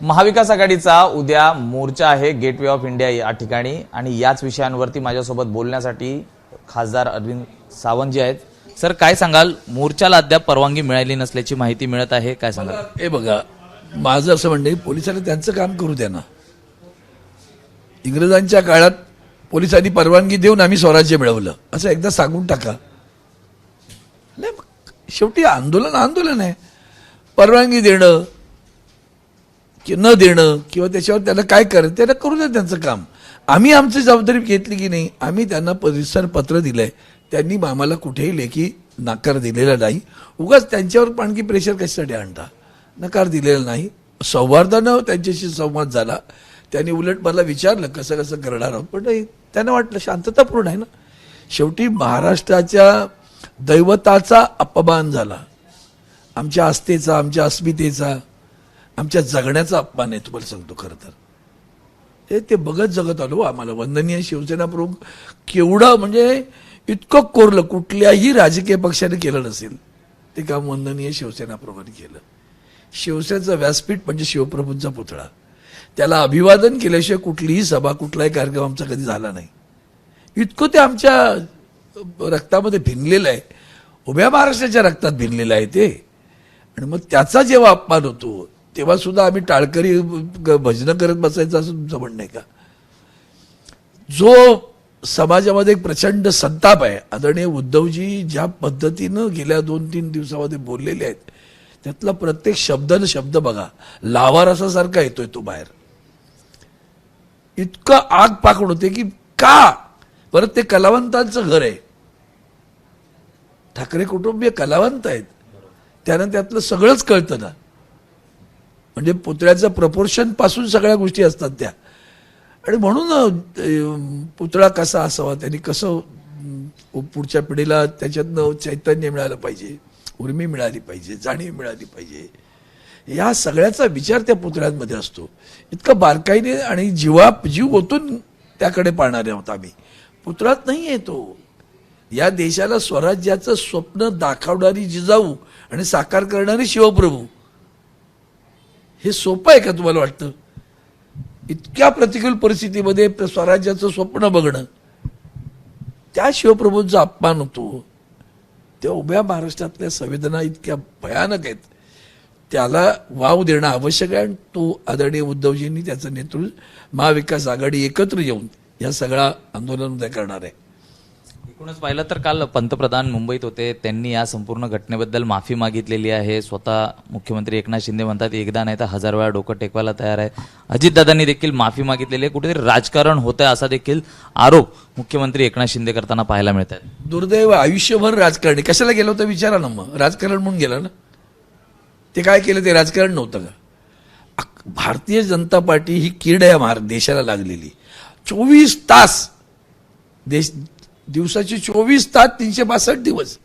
महाविकास आघाडीचा उद्या मोर्चा आहे गेटवे ऑफ इंडिया या ठिकाणी. आणि याच विषयांवरती माझ्यासोबत बोलण्यासाठी खासदार अरविंद सावंत जे आहेत. सर काय सांगाल? मोर्चाला अद्याप परवानगी मिळाली नसल्याची माहिती मिळत आहे. काय सांगाल? हे बघा माझं असं म्हणणं आहे पोलिसांनी त्यांचं काम करू द्या ना. इंग्रजांच्या काळात पोलिसांनी परवानगी देऊन आम्ही स्वराज्य मिळवलं. असं एकदा सांगून टाका. नाही शेवटी आंदोलन आंदोलन आहे. परवानगी देणं की न देणं किंवा त्याच्यावर त्याला काय करणं त्याला करू द्या त्यांचं काम. आम्ही आमची जबाबदारी घेतली की नाही आम्ही त्यांना परिसर पत्र दिलंय. त्यांनी आम्हाला कुठेही लेखी नकार दिलेला नाही. उगाच त्यांच्यावर आणखी प्रेशर कशासाठी आणता? नकार दिलेला नाही. सौहार्दानं त्यांच्याशी संवाद झाला. त्यांनी उलट मला विचारलं कसं कसं करणार आहोत? पण त्यांना वाटलं शांततापूर्ण आहे ना. शेवटी महाराष्ट्राच्या दैवताचा अपमान झाला. आमच्या आस्थेचा आमच्या अस्मितेचा आमच्या जगण्याचा अपमान आहे तुम्हाला सांगतो खरं तर. हे ते बघत जगत आलो आम्हाला वंदनीय शिवसेना प्रमुख केवढं म्हणजे इतकं कोरलं कुठल्याही राजकीय पक्षाने केलं नसेल ते काम वंदनीय शिवसेना प्रमुखाने केलं. शिवसेनेचं व्यासपीठ म्हणजे शिवप्रभूंचा पुतळा. त्याला अभिवादन केल्याशिवाय कुठलीही सभा कुठलाही कार्यक्रम आमचा कधी झाला नाही. इतकं ते आमच्या रक्तामध्ये भिनलेलं आहे. उभ्या महाराष्ट्राच्या रक्तात भिनलेलं आहे ते. आणि मग त्याचा जेव्हा अपमान होतो तेव्हा सुद्धा आम्ही टाळकरी भजनं करत बसायचं असं तुमचं म्हणणं आहे का? जो समाजामध्ये एक प्रचंड संताप आहे आदरणीय उद्धवजी ज्या पद्धतीनं गेल्या दोन तीन दिवसामध्ये बोललेले आहेत त्यातला प्रत्येक शब्द न शब्द बघा लावारसासारखा येतोय तो बाहेर. इतकं आग पाकड होते की का? परत ते कलावंतांचं घर आहे. ठाकरे कुटुंबीय कलावंत आहेत. त्यानं त्यातलं सगळंच कळतं ना. म्हणजे पुतळ्याचं प्रपोर्शनपासून सगळ्या गोष्टी असतात त्या. आणि म्हणून पुतळा कसा असावा त्यांनी कसं पुढच्या पिढीला त्याच्यातनं चैतन्य मिळालं पाहिजे उर्मी मिळाली पाहिजे जाणीव मिळाली पाहिजे. या सगळ्याचा विचार त्या पुतळ्यांमध्ये असतो. इतकं बारकाईने आणि जीवा जीव ओतून त्याकडे पाहणारे आहोत आम्ही. पुतळात नाही येतो या देशाला स्वराज्याचं स्वप्न दाखवणारी जिजाऊ आणि साकार करणारी शिवप्रभू. हे सोपं आहे का तुम्हाला वाटतं? इतक्या प्रतिकूल परिस्थितीमध्ये स्वराज्याचं स्वप्न बघणं. त्या शिवप्रभूंचा अपमान होतो. त्या उभ्या महाराष्ट्रातल्या संवेदना इतक्या भयानक आहेत. त्याला वाव देणं आवश्यक आहे आणि तो आदरणीय उद्धवजींनी त्याचं नेतृत्व महाविकास आघाडी एकत्र येऊन या सगळा आंदोलन उद्या करणार आहे. एकूणच पाहिलं तर काल पंतप्रधान मुंबईत होते. त्यांनी या संपूर्ण घटनेबद्दल माफी मागितलेली आहे. स्वतः मुख्यमंत्री एकनाथ शिंदे म्हणतात एकदा नाही तर हजार वेळा डोकं टेकवायला तयार आहे. अजितदादांनी देखील माफी मागितलेली आहे. कुठेतरी राजकारण होतं असा देखील आरोप मुख्यमंत्री एकनाथ शिंदे करताना पाहायला मिळत आहे दुर्दैव आयुष्यभर राजकारणी. कशाला गेलं होतं विचारा ना मग. राजकारण म्हणून गेलं ना. ते काय केलं? ते राजकारण नव्हतं का? भारतीय जनता पार्टी ही कीड आहे देशाला लागलेली. चोवीस तास देश दिवसाचे चोवीस तास तीनशे बासष्ट दिवस.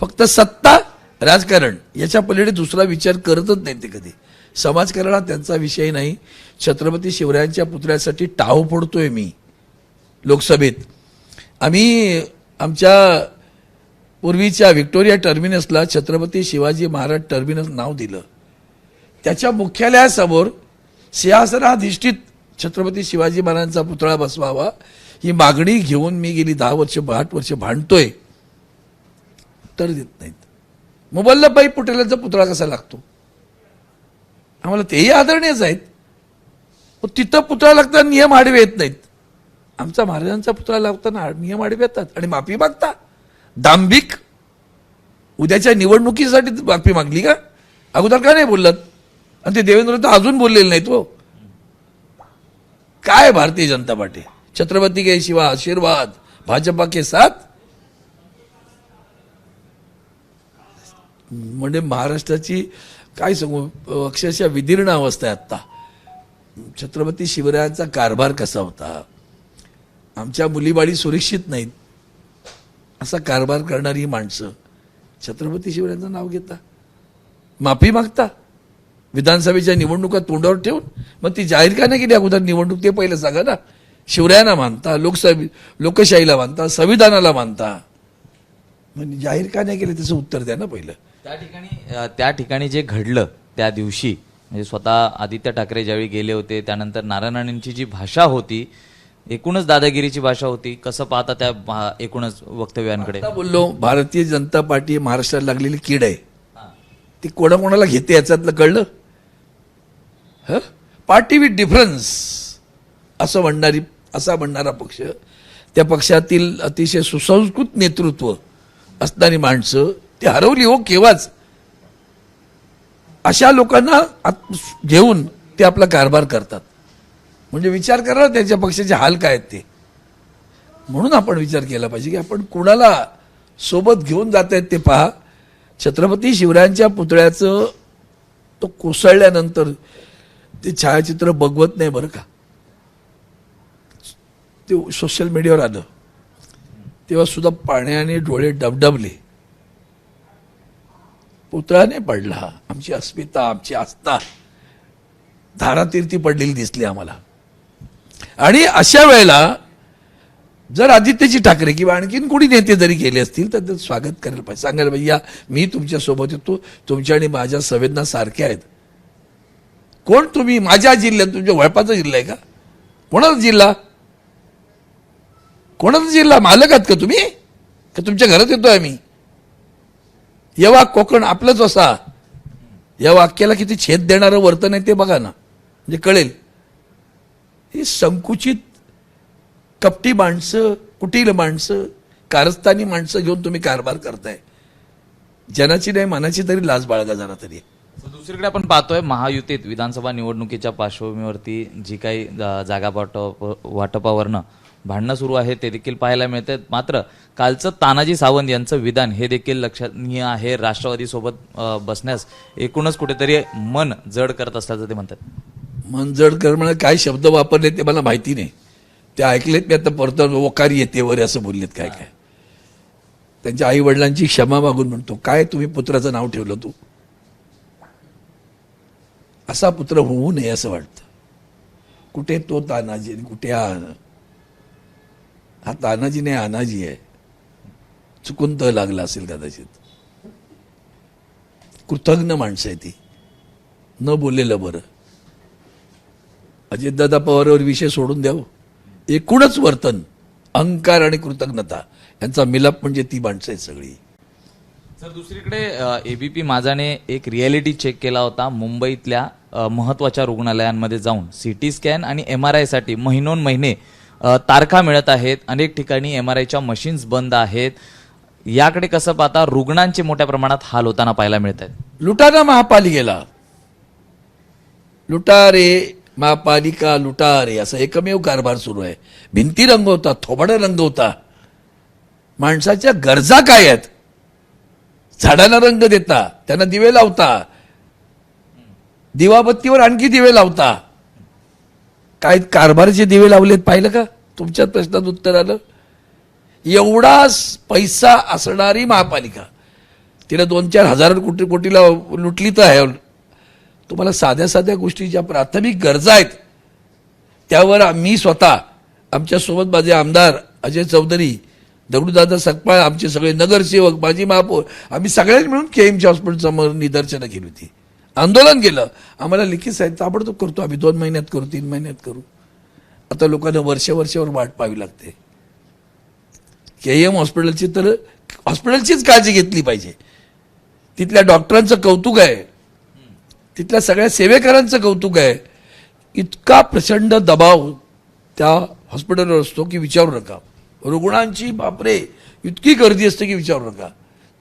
फक्त सत्ता राजकारण याच्या पलीकडे दुसरा विचार करतच नाही ते कधी. समाजकारण हा त्यांचा विषय नाही. छत्रपती शिवरायांच्या पुतळ्यासाठी टाव फोडतोय मी. लोकसभेत. आम्ही आमच्या पूर्वीच्या व्हिक्टोरिया टर्मिनसला छत्रपती शिवाजी महाराज टर्मिनस नाव दिलं. त्याच्या मुख्यालयासमोर सिंहासनाधिष्ठित छत्रपती शिवाजी महाराजांचा पुतळा बसवावा ही मागणी घेऊन मी गेली दहा वर्ष आठ वर्ष भांडतोय. उत्तर देत नाहीत. मग वल्लभभाई पटेलांचा पुतळा कसा लागतो? आम्हाला तेही आदरणीयच आहेत. पण तिथं पुतळा लागताना नियम आडवे येत नाहीत. आमचा महाराजांचा पुतळा लावताना नियम आडवे येतात आणि माफी मागता. दांभिक उद्याच्या निवडणुकीसाठी माफी मागली का? अगोदर का नाही बोललात? आणि ते देवेंद्र तर अजून बोललेले नाहीत हो. काय भारतीय जनता पार्टी? छत्रपती के शिवा आशीर्वाद भाजपा के साथ? म्हणजे महाराष्ट्राची काय सांगू अक्षरशः विदीर्ण अवस्था आहे आत्ता. छत्रपती शिवरायांचा कारभार कसा होता? आमच्या मुलीबाळी सुरक्षित नाहीत. असा कारभार करणारी ही माणसं. छत्रपती शिवरायांचं नाव घेता. माफी मागता. विधानसभेच्या निवडणुका तोंडावर ठेवून. मग ती जाहीर का नाही केली अगोदर निवडणूक? ते पहिलं सांगा ना. शिवरायांना मानता लोकसभे लोकशाहीला मानता संविधानाला मानता. म्हणजे जाहीर का नाही केलं त्याचं उत्तर द्या ना पहिलं. त्या ठिकाणी त्या ठिकाणी जे घडलं त्या दिवशी म्हणजे स्वतः आदित्य ठाकरे ज्यावेळी गेले होते त्यानंतर नारायण राणेंची जी भाषा होती एकूणच दादागिरीची भाषा होती. कसं पाहता त्या एकूणच वक्तव्यांकडे? बोललो भारतीय जनता पार्टी महाराष्ट्राला लागलेली कीड आहे. ती कोणाकोणाला घेते याच्यातलं कळलं? ह? पार्टी विथ डिफरन्स असं म्हणणारी असा म्हणणारा पक्ष त्या पक्षातील अतिशय सुसंस्कृत नेतृत्व असणारी माणसं ती हरवली हो केव्हाच? अशा लोकांना घेऊन ते आपला कारभार करतात. म्हणजे विचार करा त्यांच्या पक्षाचे हाल काय आहेत ते. म्हणून आपण विचार केला पाहिजे की आपण कुणाला सोबत घेऊन जात आहेत ते पहा. छत्रपती शिवरायांच्या पुतळ्याचं तो कोसळल्यानंतर ते छायाचित्र बघवत नाही बरं का? ते सोशल मीडियावर आलं तेव्हासुद्धा पाण्याने डोळे डबडबले. पुतळ्याने पडला. आमची अस्मिता आमची आस्था. धारातीर्थी पडलेली दिसली आम्हाला. आणि अशा वेळेला जर आदित्यजी ठाकरे किंवा आणखीन कोणी नेते जरी गेले असतील तर ते स्वागत करायला पाहिजे. सांगायला पाहिजे या मी तुमच्यासोबत येतो. तुमच्या आणि माझ्या संवेदना सारख्या आहेत. कोण तुम्ही? माझ्या जिल्ह्यात तुमच्या वळपाचा जिल्हा आहे का? कोणाचा जिल्हा? कोणाचा जिल्हा? मालक आहात का तुम्ही? का तुमच्या घरात येतोय आम्ही? यवा कोकण आपलंच असा. या वाक्याला किती छेद देणारं वर्तन आहे ते बघा ना. म्हणजे कळेल. ही संकुचित कपटी माणसं कुटील माणसं कारस्थानी माणसं घेऊन तुम्ही कारभार करताय. जनाची नाही मनाची तरी लाज बाळगा जरा तरी. दुसरीकडे आपण पाहतोय महायुतीत विधानसभा निवडणुकीच्या पार्श्वभूमीवरती जी काही जागा वाटप वाटपावरनं भांडणं सुरू आहे ते देखील पाहायला मिळते मात्र कालचं तानाजी सावंत यांचं विधान हे देखील लक्षणीय आहे. राष्ट्रवादी सोबत बसण्यास एकूणच कुठेतरी मन जड करत असल्याचं ते म्हणतात. मन जड कर म्हणजे काय शब्द वापरले ते मला माहिती नाही. ते ऐकलेत मी आता परत वकारी येते वर असं बोललेत काय काय. त्यांच्या आई वडिलांची क्षमा मागून म्हणतो काय तुम्ही पुत्राचं नाव ठेवलं तू? असा पुत्र होऊ नये असं वाटतं. कुठे तो तानाजी कुठे हा हा तानाजी नाही आनाजी आहे. चुकून तर लागला असेल कदाचित. कृतज्ञ माणसं आहे ती. न बोललेलं बरं. अजितदादा पवारवर विषय सोडून द्यावं. एकूणच वर्तन अहंकार आणि कृतज्ञता यांचा मिलाप म्हणजे ती माणसं आहेत सगळी. तर दुसरीकडे एबीपी माझाने एक रियालिटी चेक केला होता मुंबईतल्या महत्त्वाच्या रुग्णालयांमध्ये जाऊन. सिटी स्कॅन आणि एम आरसाठी महिनोन महिने तारखा मिळत आहेत अनेक ठिकाणी एम आर आयच्या मशीन्स बंद आहेत. याकडे कसं पाहता रुग्णांचे मोठ्या प्रमाणात हाल होताना पाहायला मिळत आहेत लुटाना महापालिकेला. लुटारे महापालिका लुटारे असा एकमेव कारभार सुरू आहे. भिंती रंगवता थोबाडं रंगवता. माणसाच्या गरजा काय आहेत? झाडांना रंग देता त्यांना दिवे लावता. दिवाबत्तीवर आणखी दिवे लावता. काय कारभाराचे दिवे लावलेत पाहिलं का? तुमच्या प्रश्नात उत्तर आलं? एवढा पैसा असणारी महापालिका तिला दोन चार हजार कोटी कोटीला लुटली तर आहे. तुम्हाला साध्या साध्या गोष्टी ज्या प्राथमिक गरजा आहेत त्यावर आम्ही स्वतः आमच्यासोबत माझे आमदार अजय चौधरी दगडूदादा सकपाळ आमचे सगळे नगरसेवक माजी महापौर आम्ही सगळ्यांनी मिळून के एमच्या हॉस्पिटलसमोर निदर्शनं केली होती. आंदोलन केलं. आम्हाला लिखित साहेब ताबडतोब करतो. आम्ही दोन महिन्यात करू तीन महिन्यात करू. आता लोकांना वर्ष वर्षावर वाट पाहावी लागते. के एम हॉस्पिटलची तर हॉस्पिटलचीच काळजी घेतली पाहिजे. तिथल्या डॉक्टरांचं कौतुक आहे. तिथल्या सगळ्या सेवेकरांचं कौतुक आहे. इतका प्रचंड दबाव त्या हॉस्पिटलवर असतो की विचारू नका. रुग्णांची बापरे इतकी गर्दी असते की विचारू नका.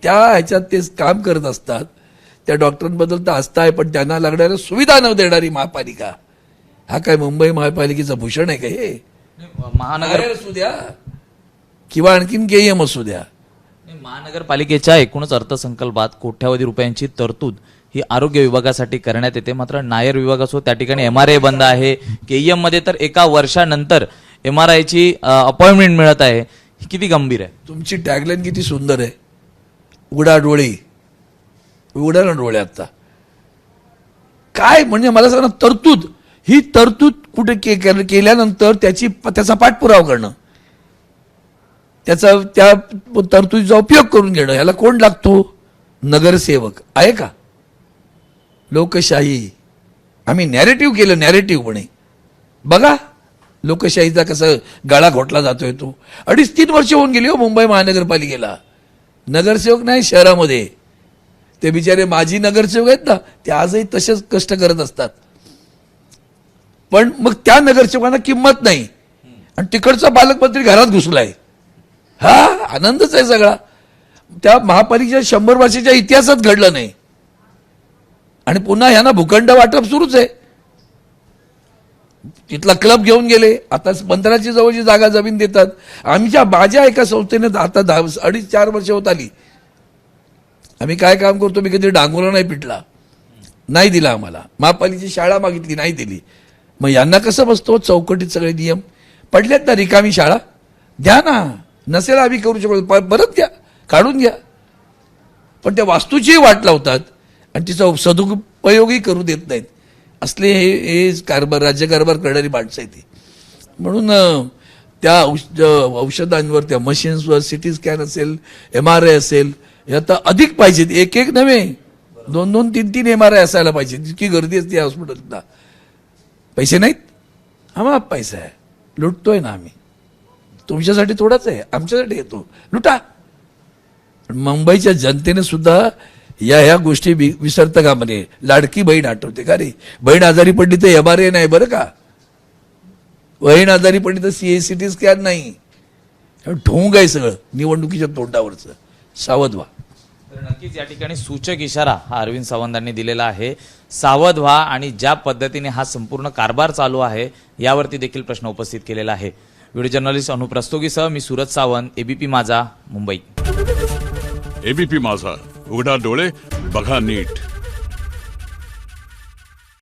त्या ह्याच्यात ते काम करत असतात. त्या डॉक्टरांबद्दल तर आस्था आहे पण त्यांना लागणाऱ्या सुविधा न देणारी महापालिका. हा काय मुंबई महापालिकेचं भूषण आहे का हे? महानगर असू द्या. किंवा आणखीन के एम असू द्या. महानगरपालिकेच्या एकूणच अर्थसंकल्पात कोट्यावधी रुपयांची तरतूद ही आरोग्य विभागासाठी करण्यात येते. मात्र नायर विभाग असो त्या ठिकाणी एम आर आय बंद आहे. केईएममध्ये तर एका वर्षानंतर एम आर आयची अपॉइंटमेंट मिळत आहे. ही किती गंभीर आहे? तुमची टॅगलाईन किती सुंदर आहे. उघडा डोळे. उघडा ना डोळे आता. काय? म्हणजे मला सांगा ना, तरतूद. ही तरतूद कुठे के- केल्यानंतर त्याची त्याचा पाठपुरावा करणं. त्याचा त्या तरतुदीचा उपयोग करून घेणं. ह्याला कोण लागतो? नगरसेवक. आहे का? लोकशाही. आम्ही नॅरेटिव्ह केलं नॅरेटिव्ह बघा लोकशाहीचा कसं गाळा घोटला जातोय तो. अडीच तीन वर्ष होऊन गेली हो मुंबई महानगरपालिकेला. नगरसेवक नाही शहरामध्ये. ते बिचारे माजी नगरसेवक आहेत ना ते आजही तसेच कष्ट करत असतात. पण मग त्या नगरसेवकांना किंमत नाही. आणि तिकडचा पालकमंत्री घरात घुसलाय. हा आनंदच आहे सगळा. त्या महापालिकेच्या शंभर वर्षाच्या इतिहासात घडलं नाही. आणि पुन्हा ह्यांना भूखंड वाटप सुरूच आहे. तिथला क्लब घेऊन गेले. आता मंत्राची जवळची जागा जमीन देतात. आमच्या माझ्या एका संस्थेने आता दहा अडीच चार वर्ष होत आली. आम्ही काय काम करतो? मी कधी डांगोरा नाही पिटला. नाही दिला आम्हाला. महापालिकेची शाळा मागितली नाही दिली. मग यांना कसं बसतो? चौकटीत सगळे नियम. पडलेत ना रिकामी शाळा? द्या ना. नसेल आम्ही करू शकतो. परत घ्या. काढून घ्या. पण त्या वास्तूचीही वाट लावतात आणि तिचा सदुपयोगही करू देत नाहीत. असले हे हे कारभार राज्यकारभार करणारी माणसं आहे ती. म्हणून त्या औष औषधांवर त्या मशीन्सवर सिटी स्कॅन असेल एम आर आय असेल हे आता अधिक पाहिजेत. एक एक नव्हे. दोन दोन तीन तीन एम आर आय असायला पाहिजे जितकी गर्दी असते हॉस्पिटलला. पैसे नाहीत? आम्हाला पैसा आहे. लुटतोय ना आम्ही. तुमच्यासाठी थोडाच आहे आमच्यासाठी येतो लुटा. पण मुंबईच्या जनतेने सुद्धा या ह्या गोष्टी वि- विसरतं का म्हणे? लाडकी बहीण आठवते का रे? बहीण आजारी पडली तर एम आर ए नाही बरं का? बहीण आजारी पडली तर सीएसीटी स्कॅन नाही. हे ढोंग आहे सगळं निवडणुकीच्या तोंडावरचं. सावध व्हा. तर नक्कीच या ठिकाणी सूचक इशारा हा अरविंद सावंतांनी दिलेला आहे. सावध व्हा आणि ज्या पद्धतीने हा संपूर्ण कारभार चालू आहे यावरती देखील प्रश्न उपस्थित केलेला आहे. व्हिडिओ जर्नलिस्ट अनुप रस्तोगीसह मी सुरज सावंत एबीपी माझा मुंबई. एबीपी माझा. उघडा डोळे बघा नीट.